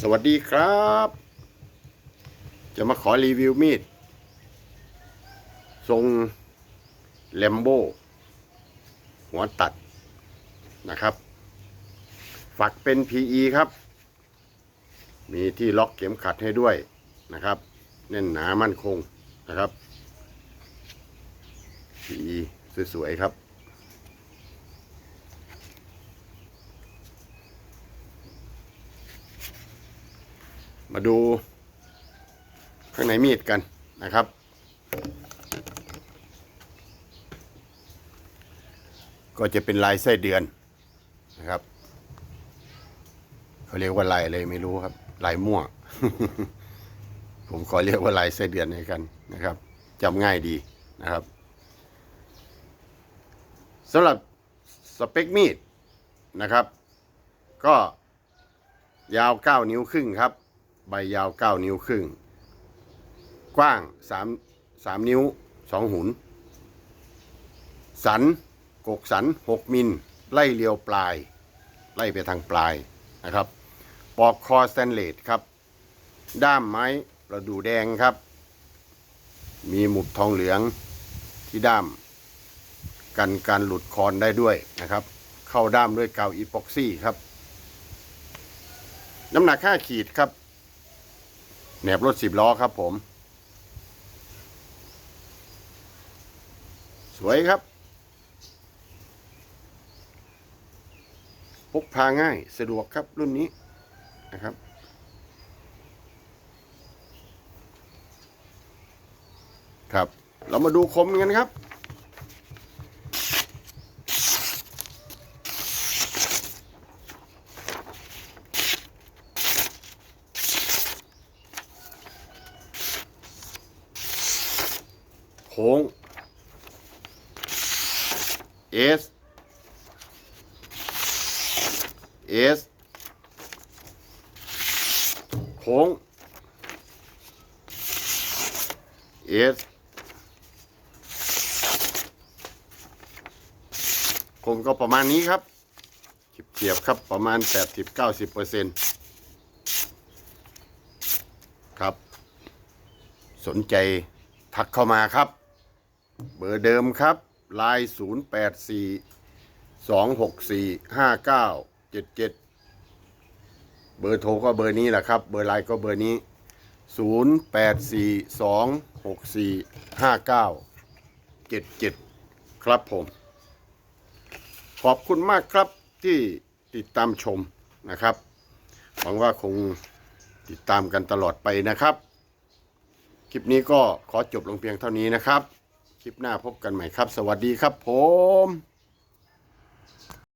สวัสดีครับ จะมาขอรีวิวมีด ทรงแลมโบหัวตัดนะครับ ฝักเป็น PE ครับ มีที่ล็อกเข็มขัดให้ด้วยนะครับ แน่นหนามั่นคงนะครับ PE สวยๆครับ มาดูข้างในมีดกันนะครับ ก็จะเป็นลายไส้เดือนนะครับเขาเรียกว่าลายอะไรไม่รู้ครับ ลายมั่ว ผมขอเรียกว่าลายไส้เดือนให้กันนะครับจำง่ายดีนะครับสำหรับสเปคมีดนะครับ ก็ยาว 9 นิ้วครึ่งครับ ใบยาว 9 นิ้วครึ่ง กว้าง 3 3 นิ้ว 2 หุน สันกกสัน 6 มิล ไล่เรียวปลาย ไล่ไปทางปลายนะครับ ปอกคอสแตนเลสครับ ด้ามไม้ประดูแดงครับ มีหมุดทองเหลืองที่ด้าม กันการหลุดคอนได้ด้วยนะครับ เข้าด้ามด้วยกาวอีพ็อกซี่ครับ น้ำหนัก 5 ขีดครับ แหนบรถสิบล้อครับผม สวยครับพกพาง่ายสะดวกครับรุ่นนี้นะครับครับ เรามาดูคมกันครับ โค้ง S S โค้ง S คงก็ประมาณนี้ครับเทียบครับประมาณ 80-90%เปอร์เซ็นต์ครับ สนใจทักเข้ามาครับ เบอร์เดิมครับไลน์0 8 4 2 6 4 5 9 7 7เบอร์โทรก็เบอร์นี้แหละครับ เบอร์ไลน์ก็เบอร์นี้0 8 4 2 6 4 5 9 7 7ครับผม ขอบคุณมากครับที่ติดตามชมนะครับ หวังว่าคงติดตามกันตลอดไปนะครับ คลิปนี้ก็ขอจบลงเพียงเท่านี้นะครับ คลิปหน้าพบกันใหม่ครับ สวัสดีครับผม